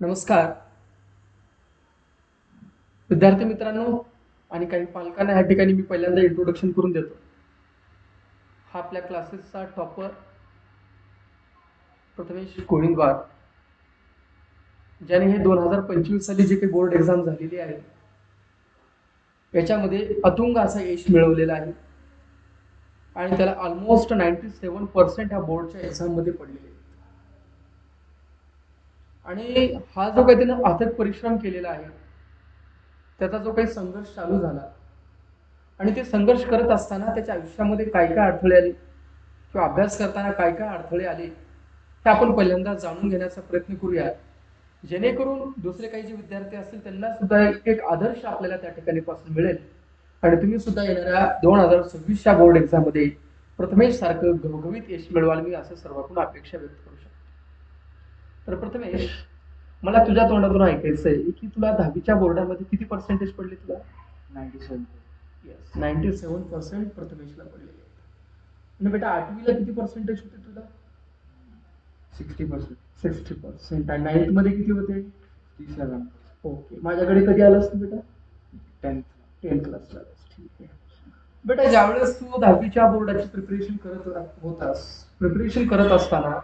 नमस्कार. विद्यार्थी मित्रांनो आणि काही पालकांना या ठिकाणी मी पहिल्यांदा इंट्रोडक्शन करून देतो. हा आपल्या क्लासेसचा टॉपर प्रथमेश गोविंदवार ज्याने हे दोन हजार पंचवीस साली जे काही बोर्ड एक्झाम झालेली आहे याच्यामध्ये अतुंग असा यश मिळवलेला आहे. आणि त्याला ऑलमोस्ट नाईन्टी सेवन पर्सेंट ह्या बोर्डच्या एक्झाममध्ये पडलेले आहेत. आणि हा जो काही त्यानं अथक परिश्रम केलेला आहे त्याचा जो काही संघर्ष चालू झाला आणि ते संघर्ष करत असताना त्याच्या आयुष्यामध्ये काय काय अडथळे आले किंवा अभ्यास करताना काय काय अडथळे आले हे आपण पहिल्यांदा जाणून घेण्याचा प्रयत्न करूया. जेणेकरून दुसरे काही जे विद्यार्थी असतील त्यांना सुद्धा एक एक आदर्श आपल्याला त्या ठिकाणी पासून मिळेल. आणि तुम्ही सुद्धा येणाऱ्या दोन हजार सव्वीसच्या बोर्ड एक्झाममध्ये प्रथमेश सारखं घवघवीत यश मिळवाल मी असं सर्वांकडून अपेक्षा व्यक्त करू शकतो. तर प्रथमेश मला तुझ्या तोंडातून ऐकायचं आहे की तुला दहावीच्या बोर्डामध्ये किती पर्सेंटेज पडले तुला? Ninety seven yes ninety seven percent प्रथमेशला आहेत आणि बेटा आठवीला किती पर्सेंटेज होते तुला? सिक्स्टी पर्सेंट सिक्स्टी पर्सेंट आणि नाईन्थमध्ये किती होते? ओके माझ्याकडे कधी आलास तू बेटा? टेन्थ टेन्थ क्लासला ठीक आहे. बेटा ज्यावेळेस तू दहावीच्या बोर्डाची प्रिपरेशन करत होतास प्रिपरेशन करत असताना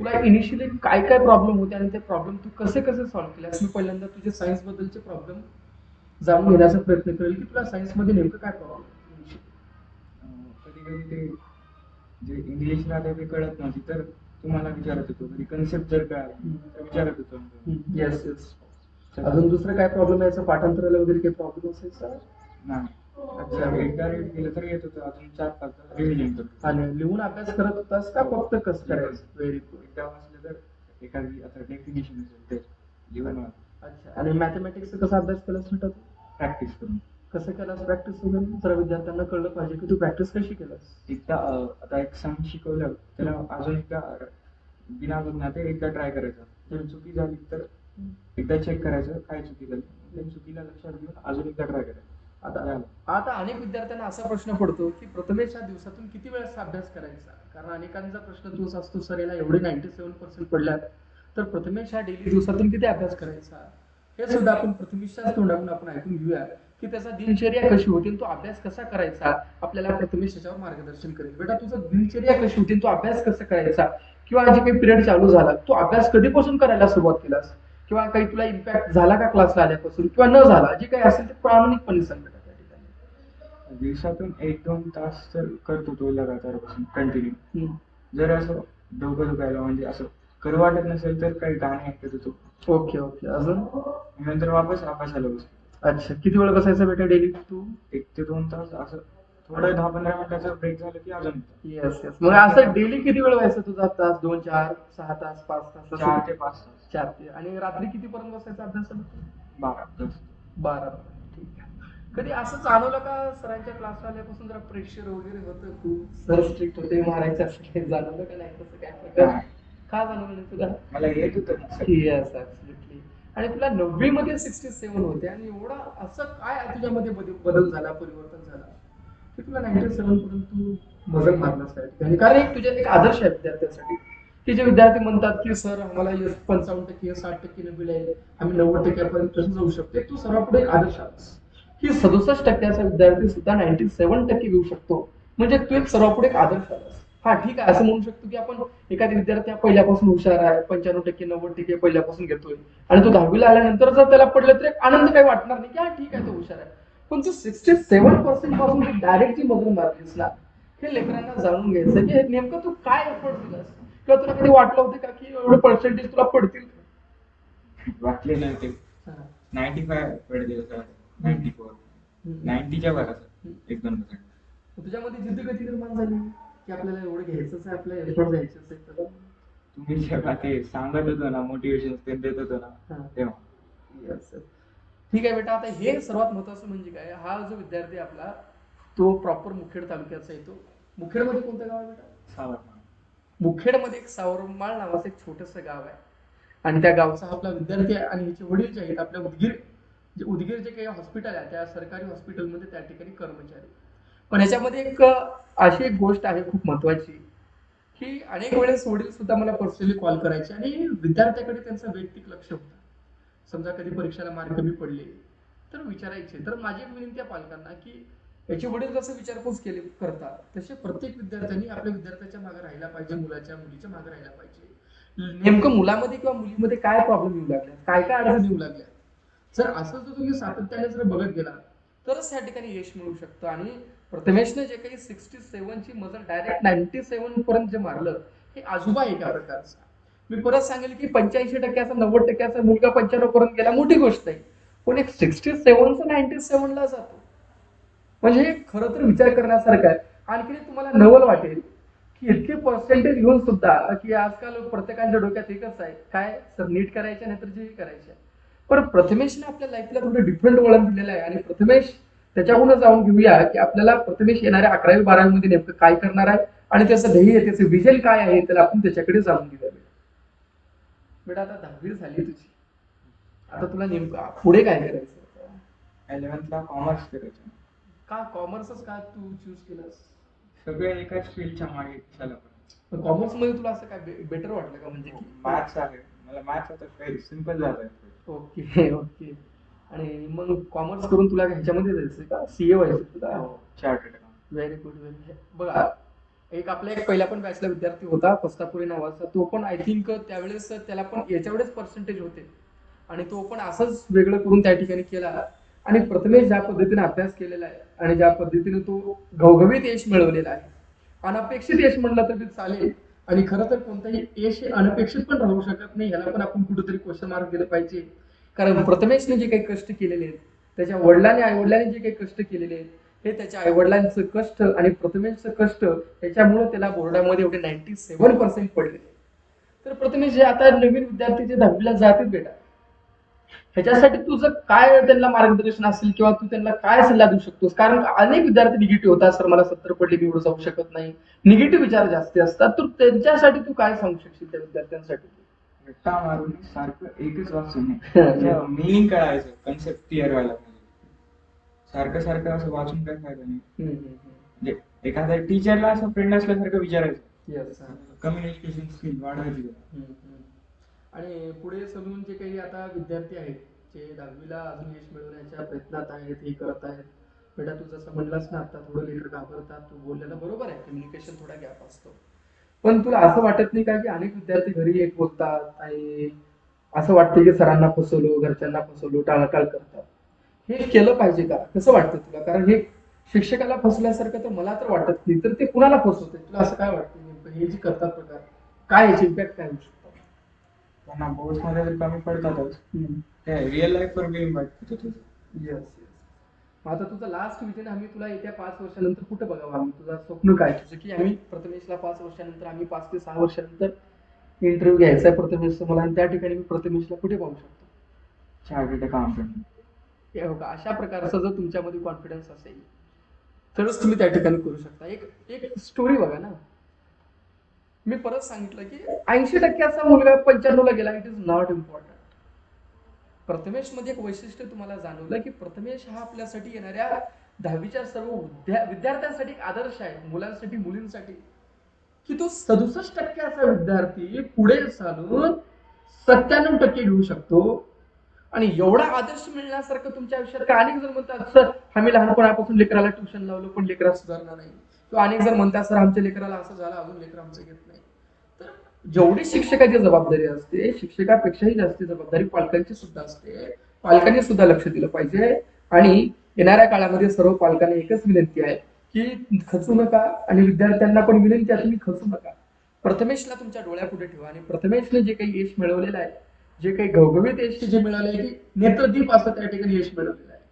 तुला इनिशियली काय काय प्रॉब्लेम होते आणि ते प्रॉब्लेम तू कसे कसे सॉल्व्ह केलेस? मी पहिल्यांदा तुझे सायन्स बद्दलचे प्रॉब्लेम जाणून घेण्याचा प्रयत्न करेल की तुला सायन्समध्ये नेमकं काय प्रॉब्लेम कधी कधी ते जे इंग्लिश राहते ते कळत नव्हती तर तुम्हाला विचारत होतो. कधी कन्सेप्ट जर काय विचारत होतो येस येस अजून दुसरं काय प्रॉब्लेम यायचा पाठांतराला वगैरे काही प्रॉब्लेम असायचा नाही. अच्छा एकदा रीड केलं तर येत होतं. अजून चार पाच रिव्हिजन करतो आणि लिहून अभ्यास करत होतास का? फक्त कसं करायचं? व्हेरी गुड एकदा वाचलं तर एखादी आता डेफिनेशन असेल ते लिहून अच्छा. आणि मॅथमॅटिक्सचा कसा अभ्यास केलास म्हणतात प्रॅक्टिस करून. कसं केलास प्रॅक्टिस वगैरे? जरा विद्यार्थ्यांना कळलं पाहिजे की तू प्रॅक्टिस कशी केलास? एकदा आता एक सम शिकवलं. त्याला अजून एकदा बिना बघण्यात एकदा ट्राय करायचं. जर चुकी झाली तर एकदा चेक करायचं काय चुकी झाली त्या चुकीला लक्षात घेऊन अजून एकदा ट्राय करायचं. आता झालं. आता अनेक विद्यार्थ्यांना असा प्रश्न पडतो की प्रथमेश दिवसातून किती वेळेस अभ्यास करायचा? कारण अनेकांचा प्रश्न तोच असतो सर याला एवढे नाईन्टी सेव्हन पर्सेंट पडल्यात. तर प्रथमेश हा डेली दिवसातून किती अभ्यास करायचा? हे सुद्धा आपण प्रथमेशच्याच तोंडातून आपण ऐकून घेऊया की त्याचा दिनचर्या कशी होती आणि तो अभ्यास कसा करायचा? आपल्याला प्रथमेश त्याच्यावर मार्गदर्शन करेल. बेटा तुझं दिनचर्या कशी होती आणि तो अभ्यास कसा करायचा? किंवा जे काही पिरियड चालू झाला. तो अभ्यास कधीपासून करायला सुरुवात केलास? किंवा काही तुला इम्पॅक्ट झाला का क्लासला आल्यापासून किंवा न झाला जे काही असेल ते प्रामाणिकपणे सांग बेटा त्या ठिकाणी दिवसातून एक दोन तास तर करतो तो लगातार बसून कंटिन्यू. जर असं डोकं दुखायला म्हणजे असं करू वाटत नसेल तर काही गाणे ऐकत होतो. Okay okay. अजून? नंतर वापस अभ्यासाला बसतो. अच्छा. किती वेळ बसायचा बेटा डेली तू? एक ते दोन तास असं थोडं दहा पंधरा मिनिटाचा ब्रेक झालं की अजून येस येस मग असं डेली किती वेळ व्हायचं तुझा तास? दोन चार सहा तास पाच तास? चार ते पाच तास. चार ते. आणि रात्री कितीपर्यंत बसायचा अभ्यासाला? बारा तास. बारा ठीक आहे. कधी असं जाणवलं का सरांच्या क्लासला आल्यापासून जरा प्रेशर वगैरे होतं? खूप सर स्ट्रिक्ट होते मारायचं असं काही जाणवलं का नाही? तसं काय प्रकार. का जाणवलं तुला? मला येत होतं येस ऍब्सोल्युटली आणि तुला नववी मध्ये सिक्स्टी सेव्हन होते आणि एवढा असं काय तुझ्यामध्ये बदल झाला परिवर्तन झाला? की तुला नाईन्टी सेव्हन पर्यंत तू मजल मारलास त्या ठिकाणी म्हणजे कारण एक तुझ्या एक आदर्श आहे विद्यार्थ्यांसाठी. की जे विद्यार्थी म्हणतात की सर आम्हाला पंचावन्न टक्के साठ टक्के नबी आहे आम्ही नव्वद टक्क्यापर्यंत कसं जाऊ शकतो तू सर्वापुढे एक आदर्श आहास. की सदुसष्ट टक्क्याचा विद्यार्थी सुद्धा नाईन्टी सेव्हन टक्के घेऊ शकतो. म्हणजे तू एक सर्वापुढे एक आदर्श आहास. हा ठीक आहे असं म्हणू शकतो की आपण एखादी विद्यार्थी पहिल्यापासून हुशार आहे पंच्याण्णव टक्के नव्वद टक्के पहिल्यापासून घेतोय. आणि तो दहावीला आल्यानंतर जर त्याला पडलं तर एक आनंद काही वाटणार नाही की हा ठीक आहे तो हुशार आहे. पण तू सिक्स्टी सेव्हन पर्सेंटपासून डायरेक्ट जी मजूर मारलीस ना हे लेकरांना जाणून घ्यायचं की नेमकं तू काय एफर्ट दिलास? किंवा तुला कधी वाटलं होतं का की एवढे पर्सेंटेज तुला पडतील? वाटले नाही ते नाईन्टी फाय पडले नाईन्टी फोर नाईन्टीच्या वर असं. एक दोन पर्सेंट तुझ्यामध्ये जिद्द कधी निर्माण झाली? की आपल्याला एवढं घ्यायचंच आहे आपल्याला एफर्ट द्यायचंच आहे तुम्ही जेव्हा ते सांगत होतो ना मोटिवेशन ते देत होतो. ना तेव्हा. ठीक आहे बेटा आता हे सर्वात महत्वाचं म्हणजे काय? हा जो विद्यार्थी आपला तो प्रॉपर मुखेड तालुक्याचा येतो मुखेडमध्ये कोणतं गाव आहे बेटा? सावरमाळ. मुखेडमध्ये एक सावरमाळ नावाचं एक छोटंसं गाव आहे. आणि त्या गावचा आपला विद्यार्थी आहे आणि ह्याचे वडील जे आहेत आपल्या उदगीर जे उदगीर जे काही हॉस्पिटल आहे त्या सरकारी हॉस्पिटलमध्ये त्या ठिकाणी कर्मचारी. पण ह्याच्यामध्ये एक अशी एक गोष्ट आहे खूप महत्वाची की अनेक वेळेस वडील सुद्धा मला पर्सनली कॉल करायचे आणि विद्यार्थ्याकडे त्यांचं वैयक्तिक लक्ष होतं. समजा कधी परीक्षेला मार्क कमी पडले तर विचारायचे. तर माझी एक विनंती आहे पालकांना की याचे वडील जसं विचारपूस केले करतात तसे प्रत्येक विद्यार्थ्यांनी आपल्या विद्यार्थ्याच्या मागे राहायला पाहिजे मुलाच्या मुलीच्या मागे राहायला पाहिजे. नेमकं मुलामध्ये किंवा मुलीमध्ये काय प्रॉब्लेम येऊ लागल्या काय काय अडचणी येऊ लागल्या जर असं जर तुम्ही सातत्याने जर बघत गेला तरच या ठिकाणी यश मिळू शकतं. आणि प्रथमेशने जे काही सिक्स्टी सेव्हनची मजल डायरेक्ट नाईन्टी सेव्हन पर्यंत जे मारलं हे आजोबा एका प्रकारचं. मी परत सांगेल की पंच्याऐंशी टक्क्याचा नव्वद टक्क्याचा मुलगा पंच्याण्णव पर्यंत गेला मोठी गोष्ट आहे. पण एक सिक्स्टी सेव्हनचा नाईन्टी सेव्हनला जातो. म्हणजे हे खरं तर विचार करण्यासारखं आहे. आणखी तुम्हाला नवल वाटेल की इतके पर्सेंटेज घेऊन सुद्धा की आजकाल प्रत्येकाच्या डोक्यात एकच आहे. काय? सर नीट करायचं नाही तर जे करायचं आहे. पण प्रथमेशने आपल्या लाईफला थोडं डिफरंट वळण दिलेलं आहे. आणि प्रथमेश त्याच्याकडून जाऊन घेऊया की आपल्याला प्रथमेश येणाऱ्या अकरावी बारावीमध्ये नेमकं काय करणार आहे? आणि त्याचं ध्येय त्याचं विजन काय आहे? त्याला आपण त्याच्याकडे जाऊन घेऊया. बेटा आता दहावी झाली तुझी. आता तुला नेमकं पुढे काय करायचं? इलेव्हन्थला कॉमर्स करायचं. का कॉमर्सच का तू चूज केलंस? सगळे एकाच फील्डच्या मागे कशाला पण कॉमर्समध्ये तुला असं काय बेटर वाटलं का म्हणजे मॅथ्स आहे मला मॅथ्स आता काही सिंपल झालं ओके ओके आणि मग कॉमर्स करून तुला ह्याच्यामध्ये जायचं का? सीए व्हायचं तुला चार्टर्ड व्हेरी गुड व्हेरी बघा एक आपला एक पहिला पण बॅचला विद्यार्थी होता पस्तापुरी नावाचा तो पण आय थिंक त्यावेळेस त्याला पण याच्यावरच पर्सेंटेज होते. आणि तो पण असंच वेगळं करून त्या ठिकाणी केला. आणि प्रथमेश ज्या पद्धतीने अभ्यास केलेला आहे आणि ज्या पद्धतीने तो घवघवीत यश मिळवलेला आहे. अनपेक्षित यश म्हणलं तर चालेल. आणि खरं तर कोणताही यश हे अनपेक्षित पण राहू शकत नाही. ह्याला पण आपण कुठेतरी क्वेश्चन मार्क दिलं पाहिजे. कारण प्रथमेशने जे काही कष्ट केलेले आहेत त्याच्या वडिलांनी आई वडिलांनी जे काही कष्ट केलेले आहेत हे त्याच्या आई वडिलांचं कष्ट आणि प्रथमेशचं कष्ट त्याच्यामुळे त्याला बोर्डामध्ये एवढे नाईन्टी सेव्हन पर्सेंट पडले. तर प्रथमेश जे आता नवीन विद्यार्थी जे दहावीला जातील बेटा ह्याच्यासाठी तुझं काय त्यांना मार्गदर्शन असेल किंवा तू त्यांना काय सल्ला देऊ शकतोस? कारण अनेक विद्यार्थी निगेटिव्ह होतात. सर मला सत्तर पडले मी एवढं जाऊ शकत नाही. निगेटिव्ह विचार जास्ती असतात. तर त्यांच्यासाठी तू काय सांगू शकशील त्या विद्यार्थ्यांसाठी? रट्टा मारून सारखं एकच वाचून मिनिंग कळायचं कन्सेप्ट क्लिअर व्हायला. सारखं सारखं असं वाचून काय फायदा नाही. म्हणजे एखाद्या टीचरला असं फ्रेंड असल्यासारखं विचारायचं. कम्युनिकेशन स्किल वाढवायची. आणि पुढे सलून जे काही आता विद्यार्थी आहेत जे दहावीला अजून यश मिळवण्याच्या प्रयत्नात आहेत हे करत आहेत. बेटा तू जसं म्हणलास ना आता थोडं लेटर घाबरतात. तू बोललेलं बरोबर आहे. कम्युनिकेशन थोडा गॅप असतो. पण तुला असं वाटत नाही का की अनेक विद्यार्थी घरी एक बोलतात आणि असं वाटतं की सरांना फसवलो घरच्यांना फसवलो टाळाटाळ करतात? हे केलं पाहिजे का? कसं वाटतं तुला? कारण हे शिक्षकाला फसल्यासारखं तर मला तर वाटत नाही तर ते कुणाला फसवते तुला असं काय वाटतं नेमकं? हे जे करतात प्रकार काय याचे इम्पॅक्ट काय होऊ शकतो? त्यांना बोर्डमध्ये तर कमी पडतातच ते रिअल लाईफ वर इम्पॅक्ट येस येस आता तुझं लास्ट विजन आम्ही तुला येत्या पाच वर्षानंतर कुठं बघावं? आम्ही तुझं स्वप्न काय? तुझं की आम्ही प्रथमेशला पाच वर्षानंतर आम्ही पाच ते सहा वर्षानंतर इंटरव्ह्यू घ्यायचा आहे प्रथमेशचा मला आणि त्या ठिकाणी मी प्रथमेशला कुठे पाहू शकतो? चार्टर्ड अकाउंटंट हे बघा अशा प्रकारचा जर तुमच्यामध्ये कॉन्फिडन्स असेल तरच तुम्ही त्या ठिकाणी करू शकता. एक एक स्टोरी बघा ना. मी परत सांगितलं की ऐंशी टक्क्याचा मुलगा पंच्याण्णवला गेला इट इज नॉट इम्पॉर्टंट प्रथमेशमध्ये एक वैशिष्ट्य तुम्हाला जाणवलं की प्रथमेश हा आपल्यासाठी येणाऱ्या दहावीच्या सर्व विद्या विद्यार्थ्यांसाठी एक आदर्श आहे मुलांसाठी मुलींसाठी. की तो सदुसष्ट टक्क्याचा विद्यार्थी पुढे चालून सत्त्याण्णव टक्के घेऊ शकतो. आणि एवढा आदर्श मिळण्यासारखं तुमच्या आयुष्यात का अनेक जण म्हणतात सर आम्ही लहानपणापासून लेकराला ट्युशन लावलं पण लेकरा सुधारणार नाही. किंवा अनेक जण म्हणतात सर आमच्या लेकराला असं झालं अजून लेकर आमचं घेत नाही. तर जेवढी शिक्षकाची जबाबदारी असते शिक्षकापेक्षाही जास्त जबाबदारी पालकांची सुद्धा असते. पालकांनी सुद्धा लक्ष दिलं पाहिजे. आणि येणाऱ्या काळामध्ये सर्व पालकांना एकच विनंती आहे की खचू नका आणि विद्यार्थ्यांना पण विनंती आहे तुम्ही खचू नका. प्रथमेशला तुमच्या डोळ्यापुढे ठेवा आणि प्रथमेशने जे काही यश मिळवलेलं आहे जे काही घवघवीत यश जे मिळाले आहे की नेत्रदीप असं त्या ठिकाणी यश मिळवलेलं आहे.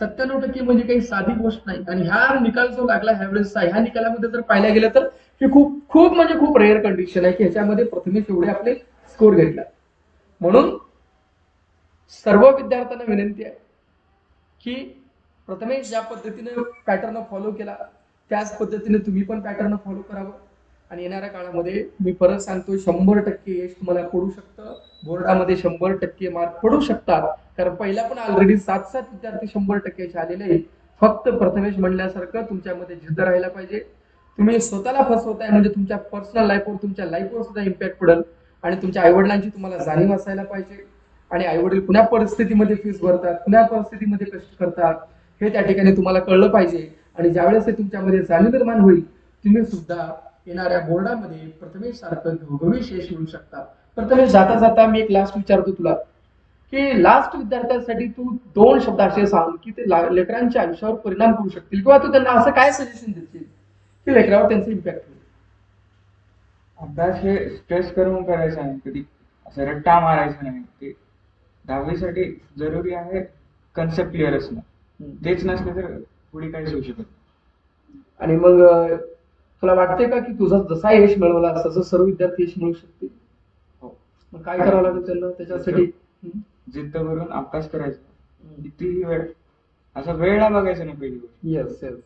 सत्त्याण्णव टक्के म्हणजे काही साधी गोष्ट नाही. आणि ह्या निकाल जो लागला ह्यावेळेस ह्या निकालामध्ये जर पाहायला गेलं तर ही खूप खूप म्हणजे खूप रेअर कंडिशन आहे की ह्याच्यामध्ये प्रथमेश एवढे आपले स्कोर घेतला. म्हणून सर्व विद्यार्थ्यांना विनंती आहे की प्रथमेश ज्या पद्धतीने पॅटर्न फॉलो केला त्याच पद्धतीने तुम्ही पण पॅटर्न फॉलो करावं. आणि येणाऱ्या काळामध्ये म्हणजे मी परत सांगतो शंभर टक्के यश तुम्हाला पडू शकतं. बोर्डामध्ये शंभर टक्के मार्क पडू शकतात. कारण पहिला पण ऑलरेडी सात सात विद्यार्थी शंभर टक्के आलेले आहेत. फक्त प्रथमेश म्हणल्यासारखं तुमच्यामध्ये जिद्द राहायला पाहिजे. तुम्ही स्वतःला फसवताय म्हणजे तुमच्या पर्सनल लाईफवर तुमच्या लाईफवर सुद्धा इम्पॅक्ट पडेल. आणि तुमच्या आईवडिलांची तुम्हाला जाणीव असायला पाहिजे. आणि आईवडील पुन्हा परिस्थितीमध्ये फीस भरतात कुण्या परिस्थितीमध्ये कष्ट करतात. हे त्या ठिकाणी तुम्हाला कळलं पाहिजे. आणि ज्यावेळेस हे तुमच्यामध्ये जाणीव निर्माण होईल तुम्ही सुद्धा येणाऱ्या बोर्डामध्ये प्रथमेश सारखं घवघवीत यश मिळू शकता प्रथमेश जाता जाता मी एक लास्ट विचारतो तुला की लास्ट विद्यार्थ्यांसाठी तू दोन शब्द असे सांग की ते लेकरांच्या आयुष्यावर परिणाम करू शकतील किंवा तू त्यांना असं काय सजेशन देशील की लेकरावर त्यांचं इम्पॅक्ट होईल? अभ्यास हे स्ट्रेस करून करायचा नाही कधी असं रट्टा मारायचा नाही. ते दहावीसाठी जरुरी आहे कन्सेप्ट क्लिअर असणं. तेच नसलं तर पुढे काहीच होऊ शकत. आणि मग तुला वाटते का की तुझा जसा यश मिळवला तसं सर्व विद्यार्थी यश मिळू शकतील? हो. मग काय करावं लागेल त्यांना त्याच्यासाठी. जिद्द करून अभ्यास करायचा. कितीही वेळ? असं वेळला बघायचं नाही पहिली येस येस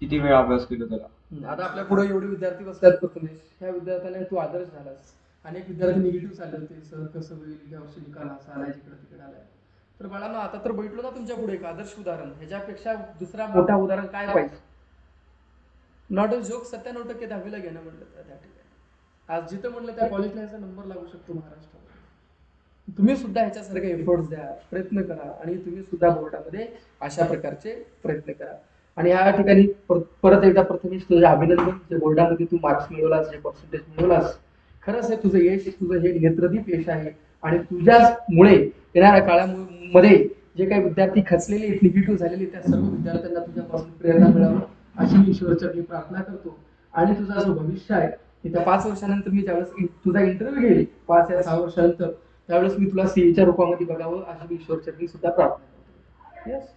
किती वेळ अभ्यास केला त्याला? आता आपल्या पुढे एवढे विद्यार्थी बसतात प्रथमेश ह्या विद्यार्थ्याने तू आदर्श झालास. अनेक विद्यार्थी निगेटिव्ह चालले होते. सर कसं होईल वर्षी निकाल असा आलाय जिकडे तिकडे आलाय. तर बाळांनो आता तर बैठलो ना तुमच्यापुढे एक आदर्श उदाहरण. ह्याच्यापेक्षा दुसरा मोठा उदाहरण काय पाहिजे? नॉट अ जोक सत्त्याण्णव टक्के दहावीला घेणं म्हटलं तर त्या ठिकाणी. आज जिथं म्हटलं त्या कॉलेजला याचा नंबर लागू शकतो महाराष्ट्रात तुम्ही सुद्धा ह्याच्यासारखे एफर्ट्स द्या प्रयत्न करा आणि तुम्ही सुद्धा बोर्डामध्ये अशा प्रकारचे प्रयत्न करा. आणि या ठिकाणी परत एकदा प्रथमेश तुझे अभिनंदन जे बोर्डामध्ये तू मार्क्स मिळवलास जे पर्सेंटेज मिळवलास खरंच हे तुझं यश तुझं हे नेत्रदीप यश आहे. आणि तुझ्यामुळे येणाऱ्या काळामध्ये जे काही विद्यार्थी खचलेले आहेत निगेटिव्ह झालेले त्या सर्व विद्यार्थ्यांना तुझ्यापासून प्रेरणा मिळावं. अशी मी ईश्वरचरणी प्रार्थना करतो. आणि तुझा जो भविष्य आहे त्या पाच वर्षानंतर मी ज्यावेळेस तुझा इंटरव्ह्यू घेईल पाच या सहा वर्षानंतर त्यावेळेस मी तुला सीएच्या रूपामध्ये बघावं अशी मी ईश्वरचरणी सुद्धा प्रार्थना करतो. येस